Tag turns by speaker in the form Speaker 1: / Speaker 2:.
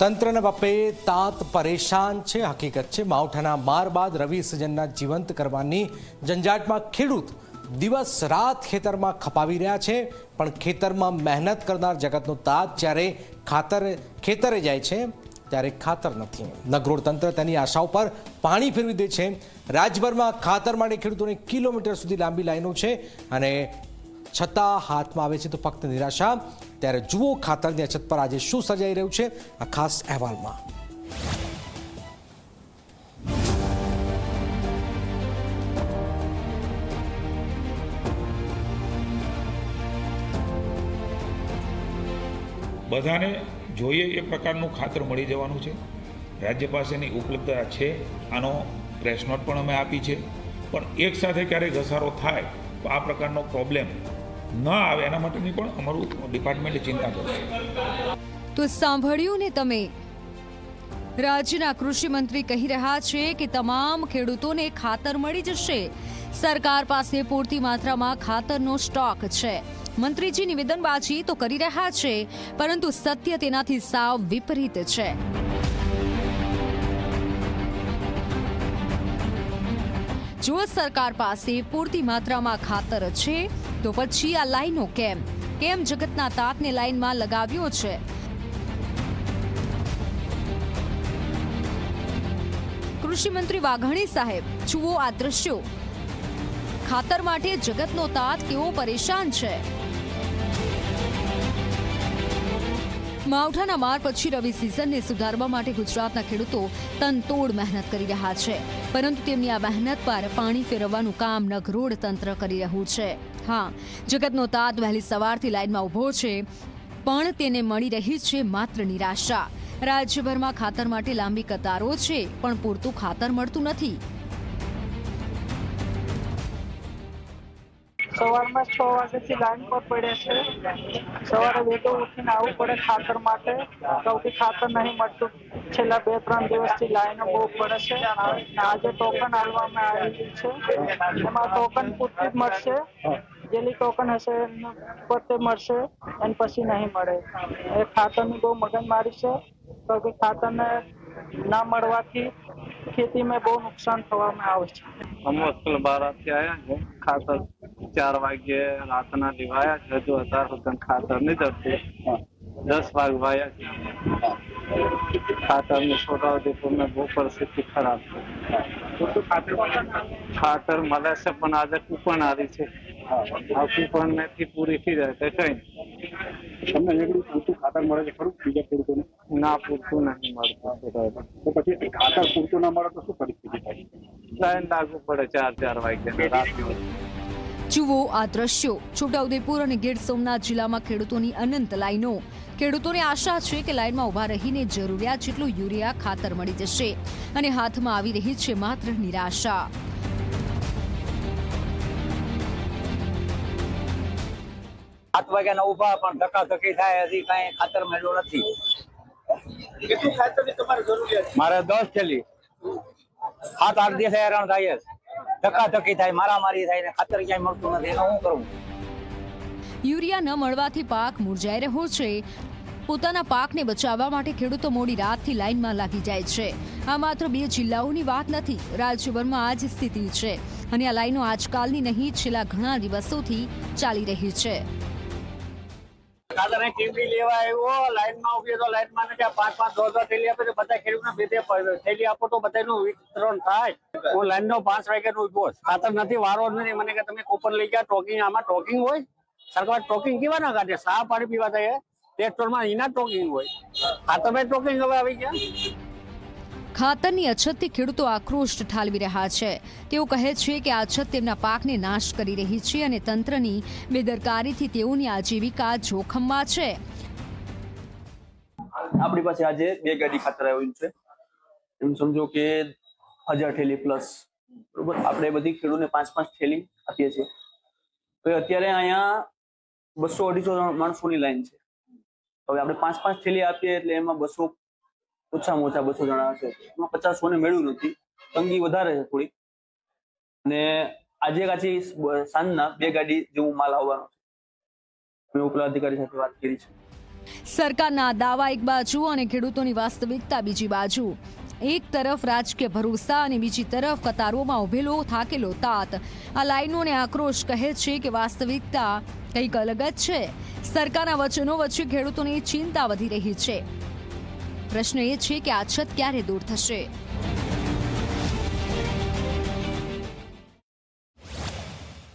Speaker 1: તંત્રના બાપે તાત પરેશાન છે. હકીકત છે, માવઠાના માર બાદ રવિ સિઝનના જીવંત કરવાની ઝંઝાટમાં ખેડૂત દિવસ રાત ખેતરમાં ખપાવી રહ્યા છે, પણ ખેતરમાં મહેનત કરનાર જગતનો તાત જ્યારે ખાતર ખેતરે જાય છે, ત્યારે ખાતર નથી. નગરોડ તંત્ર તેની આશા ઉપર પાણી ફેરવી દે છે. રાજ્યભરમાં ખાતર માટે ખેડૂતોને કિલોમીટર સુધી લાંબી લાઈનો છે અને છતાં હાથમાં આવે છે તો ફક્ત નિરાશા. ત્યારે જુઓ ખાતરની અછત પર આજે શું સર્જાઈ રહ્યું છે આ ખાસ અહેવાલમાં.
Speaker 2: બધાને જોઈએ એ પ્રકારનું ખાતર મળી જવાનું છે. રાજ્ય પાસેની ઉપલબ્ધતા છે, આનો પ્રેસ નોટ પણ અમે આપી છે. પણ એક સાથે ક્યારેક ઘસારો થાય, તો આ પ્રકારનો પ્રોબ્લેમ ન આવે, એના માટેની પણ અમારું ડિપાર્ટમેન્ટ ચિંતા કરશે.
Speaker 3: તો સાંભળ્યું ને તમે? રાજ્યના કૃષિ મંત્રી કહી રહ્યા છે કે તમામ ખેડૂતોને ખાતર મળી જશે. સરકાર પાસે પૂરતી માત્રામાં ખાતરનો સ્ટોક છે. મંત્રીજી નિવેદનબાજી તો કરી રહ્યા છે, પરંતુ સત્ય તેનાથી સાવ વિપરીત છે. જો સરકાર પાસે પૂરતી માત્રામાં ખાતર છે તો પછી આ લાઈનો કેમ? કેમ જગતના તાતને લાઈનમાં લગાવ્યો છે? કૃષિમંત્રી વાઘાણી સાહેબ, જુઓ આ દ્રશ્યો. ખાતર માટે જગતનો તાત કેવો પરેશાન છે? માવઠાના માર પછી રવિ સિઝનને સુધારવા માટે ગુજરાતના ખેડૂતો તનતોડ મહેનત કરી રહ્યા છે. પરંતુ તેમની આ મહેનત પર પાણી ફેરવવાનું કામ નગરોડ તંત્ર કરી રહ્યું છે. હા, જગતનો તાત વહેલી સવારથી લાઇનમાં ઊભો છે, પણ તેને મળી રહી છે માત્ર નિરાશા. રાજ્યભરમાં ખાતર માટે લાંબી કતારો છે, પણ પૂરતું ખાતર મળતું નથી.
Speaker 4: સવારમાં છ વાગ્યાથી લાઈન પર પડે છે સવારે વહેલો ઉઠીને આવવું પડે ખાતર માટે સૌથી ખાતર નહીં મળતું છેલ્લા બે ત્રણ દિવસથી લાઈનો બહુ પડે છે અને આજે ટોકન આપવામાં આવેલું છે એમાં ટોકન પૂરતી જ મળશે જેટલી ટોકન હશે એની પર તે મળશે અને પછી નહીં મળે એ ખાતરની બહુ મગજમારી છે તો કે ખાતરને ના મળવાથી ખેતીમાં બહુ નુકસાન થવામાં આવે છે
Speaker 5: हम मुश्किल बारात आया है खातर ચાર વાગ્યે રાતના લીવાયા છે હજુ હજાર સુધન ખાતર નહીં ધરતું દસ વાગ વાયા છે ખાતર ને છોટાઉદેપુર ને બહુ પરિસ્થિતિ ખરાબ છે ખાતર મળે છે પણ આજે કૂપણ આવી છે. આ કૂપણ ને થી પૂરી થઈ જાય તો કઈ
Speaker 6: તમને નીકળ્યું પૂરતું ખાતર મળે છે ખરું? બીજા ખેડૂતોને
Speaker 5: ના પૂરતું નહીં મળતું.
Speaker 6: તો પછી ખાતર પૂરતું ના મળે તો શું પરિસ્થિતિ થાય?
Speaker 5: લાઈન લાગુ પડે ચાર ચાર વાગ્યા રાત દિવસ
Speaker 3: જુઓ આ દ્રશ્યો. છોટાઉદેપુર અને ગીર સોમનાથ જિલ્લામાં ખેડૂતોની અનંત લાઈનો. ખેડૂતોને આશા છે કે લાઈનમાં ઊભા રહીને જરૂરિયાત જેટલું યુરિયા ખાતર મળી જશે અને હાથમાં આવી રહી છે માત્ર નિરાશા.
Speaker 7: સાત વાગ્યાના ઊભા પણ ધકાધકી થાય હજી કાંઈ ખાતર મળ્યું નથી. મારે દસ થેલી. સાત આઠ દિવસ હેરાન થાય છે ધક્કાધક્કી થાય, મારામારી થાય ને ખાતર ક્યાંય મળતું નથી. એનું શું કરવું
Speaker 3: યુરિયા ન મળવાથી પાક મુરઝાઈ રહ્યો છે. પોતાના પાકને બચાવવા માટે ખેડૂતો મોડી રાતથી લાઇનમાં લાગી જાય છે. આ માત્ર બે જિલ્લાઓની વાત નથી, રાજ્યભરમાં આ જ સ્થિતિ છે. અને આ લાઈનો આજકાલની નહીં, છેલ્લા ઘણા દિવસોથી ચાલી રહી છે.
Speaker 7: ઊભી ને તો બધા ખેડૂતને વિતરણ થાય. હું લાઈનનો પાંચ વાગ્યાનો ઊભો છું. ખાતર નથી, વારો જ નથી. મને કે તમે કૂપન લઈ ગયા ટોકિંગ આમાં ટોકિંગ હોય. સરકાર ટોકિંગ કેવા ના કાઢે? સા પાણી પીવા થાય તે એના ટોકિંગ હોય. ખાતર ટોકિંગ હવે આવી ગયા?
Speaker 3: ખાતરની અછતથી ખેડૂતો આક્રોશ ઠાલવી રહ્યા છે. તેઓ કહે છે કે આ અછત તેમના પાકને નાશ કરી રહી છે અને તંત્રની બેદરકારીથી તેઓની આજીવિકા જોખમમાં છે.
Speaker 8: આપણી પાસે આજે બે ગાડી ખાતર આવ્યું છે. એમ સમજો કે હજાર થેલી પ્લસ બરોબર? આપણે બધી ખેડૂતને પાંચ પાંચ થેલી આપીએ છીએ. તો અત્યારે અહીંયા બસો અઢીસો માણસોની લાઈન છે. હવે આપણે પાંચ પાંચ થેલી આપીએ એટલે એમાં બસો ઓછામાં ઓછા બસો જણા હશે. એમાં પચાસ ને મેળવ્યું નથી. તંગી વધારે છે થોડી અને આજે કાચી સાંજના બે ગાડી જેવું માલ આવવાનો છે. મેં ઉપલા અધિકારી સાથે વાત કરી છે.
Speaker 3: સરકારના દાવા એક બાજુ અને ખેડૂતોની વાસ્તવિકતા બીજી બાજુ. એક તરફ રાજકીય ભરોસા અને બીજી તરફ કતારોમાં ઉભેલો થાકેલો તાત. આ લાઈનોને આક્રોશ કહે છે કે વાસ્તવિકતા કંઈક અલગ જ છે. સરકારના વચનો વચ્ચે ખેડૂતોની ચિંતા વધી રહી છે. પ્રશ્ન એ છે કે આ છત ક્યારે દૂર થશે?